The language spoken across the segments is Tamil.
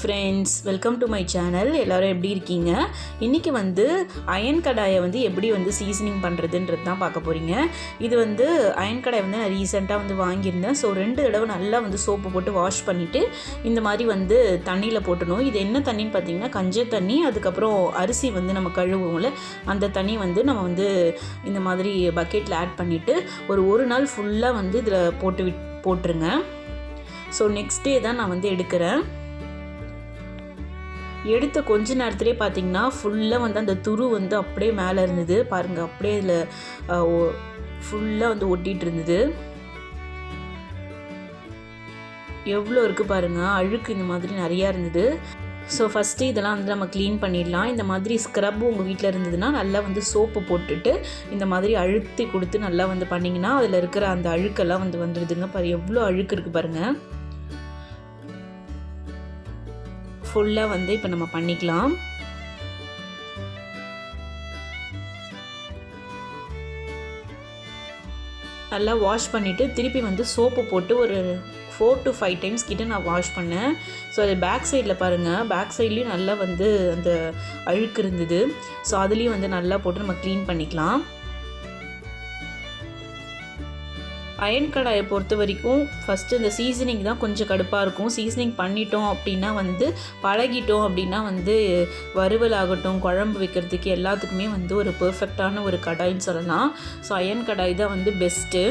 Friends welcome to my channel எல்லோரும் எப்படி இருக்கீங்க? இன்றைக்கி வந்து அயன் கடாயை வந்து எப்படி வந்து சீசனிங் பண்ணுறதுன்றது தான் பார்க்க போகிறீங்க இது வந்து அயன் கடாய் வந்து நான் ரீசெண்டாக வந்து வாங்கியிருந்தேன். ஸோ ரெண்டு தடவை நல்லா வந்து சோப்பு போட்டு வாஷ் பண்ணிவிட்டு இந்த மாதிரி வந்து தண்ணியில் போட்டணும். இது என்ன தண்ணின்னு பார்த்தீங்கன்னா கஞ்ச தண்ணி அதுக்கப்புறம் அரிசி வந்து நம்ம கழுவுவோம்ல அந்த தண்ணி வந்து நம்ம வந்து இந்த மாதிரி பக்கெட்டில் ஆட் பண்ணிவிட்டு ஒரு ஒரு நாள் ஃபுல்லாக வந்து இதில் போட்டு விட் போட்டுருங்க. ஸோ நெக்ஸ்ட் டே தான் நான் வந்து எடுக்கிறேன். எடுத்த கொஞ்ச நேரத்துலேயே பார்த்தீங்கன்னா ஃபுல்லாக வந்து அந்த துரு வந்து அப்படியே மேலே இருந்தது. பாருங்கள் அப்படியே அதில் ஃபுல்லாக வந்து ஒட்டிகிட்டு இருந்தது. எவ்வளோ இருக்குது பாருங்கள் அழுக்கு இந்த மாதிரி நிறையா இருந்தது. ஸோ ஃபஸ்ட்டு இதெல்லாம் வந்து நம்ம க்ளீன் பண்ணிடலாம். இந்த மாதிரி ஸ்க்ரப் உங்கள் வீட்டில் இருந்ததுன்னா நல்லா வந்து சோப்பு போட்டுட்டு இந்த மாதிரி அழுத்தி கொடுத்து நல்லா வந்து பண்ணிங்கன்னா அதில் இருக்கிற அந்த அழுக்கெல்லாம் வந்து வந்துடுதுங்க பாரு. எவ்வளோ அழுக்கு இருக்குது பாருங்கள் ஃபுல்லாக வந்து இப்போ நம்ம பண்ணிக்கலாம். நல்லா வாஷ் பண்ணிவிட்டு திருப்பி வந்து சோப்பு போட்டு ஒரு ஃபோர் டு ஃபைவ் டைம்ஸ் கிட்ட நான் வாஷ் பண்ணேன். ஸோ அது பேக் சைடில் பாருங்கள் பேக் சைட்லேயும் நல்லா வந்து அந்த அழுக்கு இருந்தது. ஸோ அதுலேயும் வந்து நல்லா போட்டு நம்ம க்ளீன் பண்ணிக்கலாம். அயன் கடாயை பொறுத்த வரைக்கும் ஃபஸ்ட்டு இந்த சீசனிங் தான் கொஞ்சம் கடுப்பாக இருக்கும். சீசனிங் பண்ணிட்டோம் அப்படின்னா வந்து பழகிட்டோம் அப்படின்னா வந்து வறுவல் ஆகட்டும் குழம்பு வைக்கிறதுக்கு எல்லாத்துக்குமே வந்து ஒரு பர்ஃபெக்டான ஒரு கடாய்ன்னு சொல்லலாம். ஸோ அயன் கடாய் தான் வந்து பெஸ்ட்டு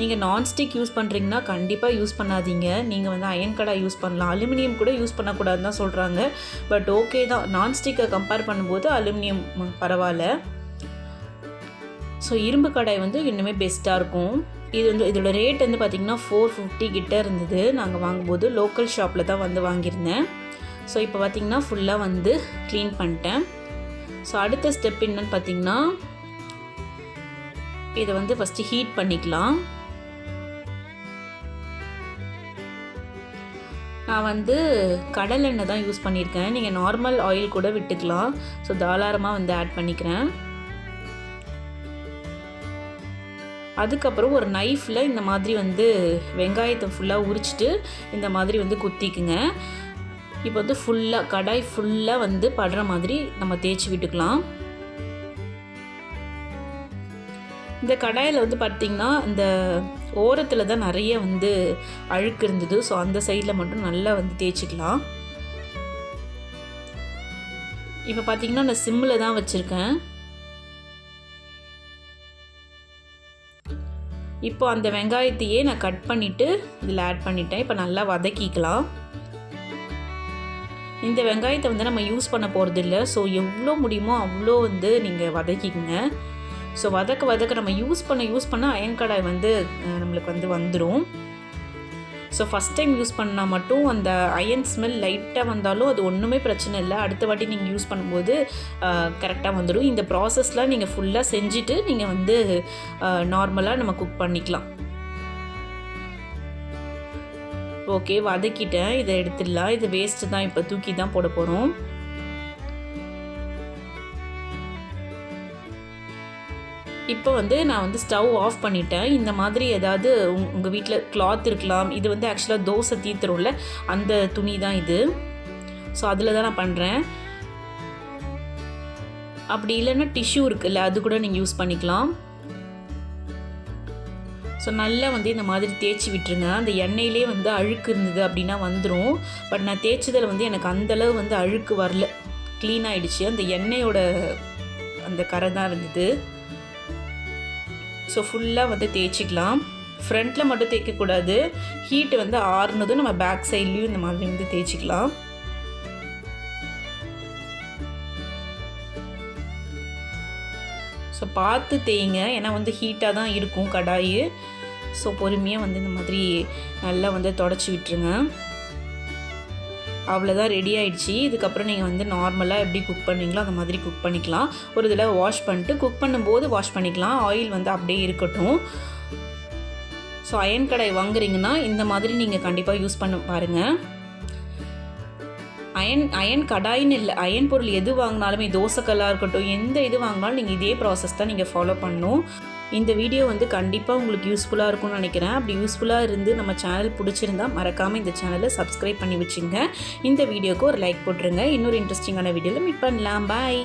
நீங்கள் நான்ஸ்டிக் யூஸ் பண்ணுறீங்கன்னா கண்டிப்பாக யூஸ் பண்ணாதீங்க. நீங்கள் வந்து அயன் கடாய் யூஸ் பண்ணலாம். அலுமினியம் கூட யூஸ் பண்ணக்கூடாதுன்னு தான் சொல்கிறாங்க பட் ஓகே தான். நான்ஸ்டிக்கை கம்பேர் பண்ணும்போது அலுமினியம் பரவாயில்ல. ஸோ இரும்பு கடாய் வந்து இன்னுமே பெஸ்ட்டாக இருக்கும். இது வந்து இதோட ரேட் வந்து பார்த்திங்கன்னா ஃபோர் ஃபிஃப்டி கிட்டே இருந்தது. நாங்கள் வாங்கும்போது லோக்கல் ஷாப்பில் தான் வந்து வாங்கியிருந்தேன். ஸோ இப்போ பார்த்திங்கன்னா ஃபுல்லாக வந்து க்ளீன் பண்ணிட்டேன். ஸோ அடுத்த ஸ்டெப் என்னன்னு பார்த்திங்கன்னா இதை வந்து ஃபஸ்ட்டு ஹீட் பண்ணிக்கலாம். நான் வந்து கடல் எண்ணெய் தான் யூஸ் பண்ணியிருக்கேன். நீங்கள் நார்மல் ஆயில் கூட விட்டுக்கலாம். ஸோ தாராளமாக வந்து ஆட் பண்ணிக்கிறேன். அதுக்கப்புறம் ஒரு நைஃப்பில் இந்த மாதிரி வந்து வெங்காயத்தை ஃபுல்லாக உரிச்சிட்டு இந்த மாதிரி வந்து குத்திக்குங்க. இப்போ வந்து ஃபுல்லாக கடாய் ஃபுல்லாக வந்து படுற மாதிரி நம்ம தேய்ச்சி விட்டுக்கலாம். இந்த கடாயில் வந்து பார்த்திங்கன்னா இந்த ஓரத்தில் தான் நிறைய வந்து அழுக்கு இருந்தது. ஸோ அந்த சைடில் மட்டும் நல்லா வந்து தேய்ச்சிக்கலாம். இப்போ பார்த்திங்கன்னா நான் சிம்மில் தான் வச்சுருக்கேன். இப்போ அந்த வெங்காயத்தையே நான் கட் பண்ணிவிட்டு இதில் ஆட் பண்ணிட்டேன். இப்போ நல்லா வதக்கிக்கலாம். இந்த வெங்காயத்தை வந்து நம்ம யூஸ் பண்ண போகிறது இல்லை. ஸோ எவ்வளோ முடியுமோ அவ்வளோ வந்து நீங்கள் வதக்கிக்கங்க. ஸோ வதக்க வதக்க நம்ம யூஸ் பண்ண யூஸ் பண்ண அயங்கடாய் வந்து நம்மளுக்கு வந்து வந்துடும் ஸோ ஃபஸ்ட் டைம் யூஸ் பண்ணால் மட்டும் அந்த அயன் ஸ்மெல் லைட்டாக வந்தாலும் அது ஒன்றுமே பிரச்சனை இல்லை. அடுத்த வாட்டி நீங்கள் யூஸ் பண்ணும்போது கரெக்டாக வந்துடும் இந்த ப்ராசஸ்லாம் நீங்கள் ஃபுல்லாக செஞ்சுட்டு நீங்கள் வந்து நார்மலாக நம்ம குக் பண்ணிக்கலாம். ஓகே வதக்கிட்டேன். இதை எடுத்துடலாம். இது வேஸ்ட்டு தான். இப்போ தூக்கி தான் போட போகிறோம் இப்போ வந்து நான் வந்து ஸ்டவ் ஆஃப் பண்ணிட்டேன். இந்த மாதிரி ஏதாவது உங் உங்கள் வீட்டில் கிளாத் இருக்கலாம். இது வந்து ஆக்சுவலாக தோசை தீத்துரும்ல அந்த துணி தான் இது. ஸோ அதில் தான் நான் பண்ணுறேன் அப்படி இல்லைன்னா டிஷ்யூ இருக்குல்ல அது கூட நீங்கள் யூஸ் பண்ணிக்கலாம். ஸோ நல்லா வந்து இந்த மாதிரி தேய்ச்சி விட்டுருங்க. அந்த எண்ணெயிலே வந்து அழுக்கு இருந்தது அப்படின்னா வந்துடும் பட் நான் தேய்ச்சதில் வந்து எனக்கு அந்தளவு வந்து அழுக்கு வரல. க்ளீன் ஆகிடுச்சு அந்த எண்ணெயோட அந்த கரை தான் இருந்தது. ஸோ ஃபுல்லாக வந்து தேய்ச்சிக்கலாம். ஃப்ரண்ட்டில் மட்டும் தேய்க்கக்கூடாது. ஹீட் வந்து ஆறுனதும் நம்ம பேக் சைட்லேயும் இந்த மாதிரி வந்து தேய்ச்சிக்கலாம். ஸோ பார்த்து தேய்ங்க. ஏன்னா வந்து ஹீட்டாக தான் இருக்கும் கடாய். ஸோ பொறுமையாக வந்து இந்த மாதிரி நல்லா வந்து தொடச்சி விட்டுருங்க. அவ்வளோதான் ரெடி ஆகிடுச்சி இதுக்கப்புறம் நீங்கள் வந்து நார்மலாக எப்படி குக் பண்ணுவீங்களோ அந்த மாதிரி குக் பண்ணிக்கலாம். ஒரு இதில் வாஷ் பண்ணிட்டு குக் பண்ணும்போது வாஷ் பண்ணிக்கலாம். ஆயில் வந்து அப்படியே இருக்கட்டும். ஸோ அயன் கடை வாங்குறீங்கன்னா இந்த மாதிரி நீங்கள் கண்டிப்பாக யூஸ் பண்ண பாருங்கள் அயன் அயன் கடாயின்னு இல்லை. அயன் பொருள் எது வாங்கினாலுமே தோசைக்கல்லாக இருக்கட்டும் எந்த இது வாங்கினாலும் நீங்கள் இதே ப்ராசஸ் தான் நீங்கள் ஃபாலோ பண்ணணும். இந்த வீடியோ வந்து கண்டிப்பாக உங்களுக்கு யூஸ்ஃபுல்லாக இருக்கும்னு நினைக்கிறேன். அப்படி யூஸ்ஃபுல்லாக இருந்து நம்ம சேனல் பிடிச்சிருந்தா மறக்காமல் இந்த சேனலை சப்ஸ்கிரைப் பண்ணி வச்சுங்க. இந்த வீடியோக்கு ஒரு லைக் போட்டுருங்க. இன்னொரு இன்ட்ரெஸ்டிங்கான வீடியோவில் மீட் பண்ணலாம். பாய்